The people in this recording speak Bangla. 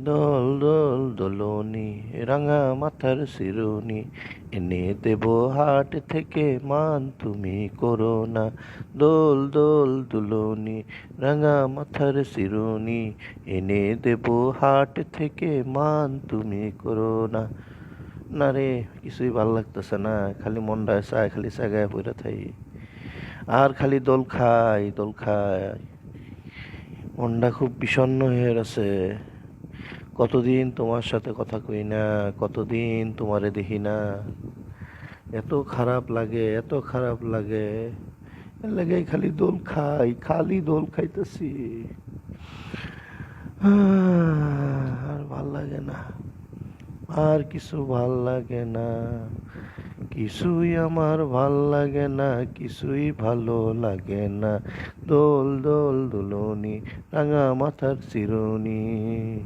দোল দোল দোলনি, রাঙা মাথার শিরুনি। এনে দেব হাট থেকে মান, তুমি করো না। দোল দোল দুলনি, রাঙা মাথার শিরুনি। এনে দেব হাট থেকে মান, তুমি করো না। না রে, কিছুই ভালো লাগতেছে না। খালি মনটা চায়, খালি জায়গায় পড়ে থাই। আর খালি দোল খাই, দোল খায় মনটা খুব বিষণ্ণ হয়ে গেছে। কতদিন তোমার সাথে কথা কই না, কতদিন তোমারে দেখি না। এত খারাপ লাগে, এত খারাপ লাগে। লাগে খালি দোল খাই, খালি দোল খাইতেছি। আর ভালো লাগে না। আর কিছু ভালো লাগে না। কিছুই আমার ভালো লাগে না, কিছুই ভালো লাগে না। দোল দোল দুলনি, রাঙা মাথার চিরুনি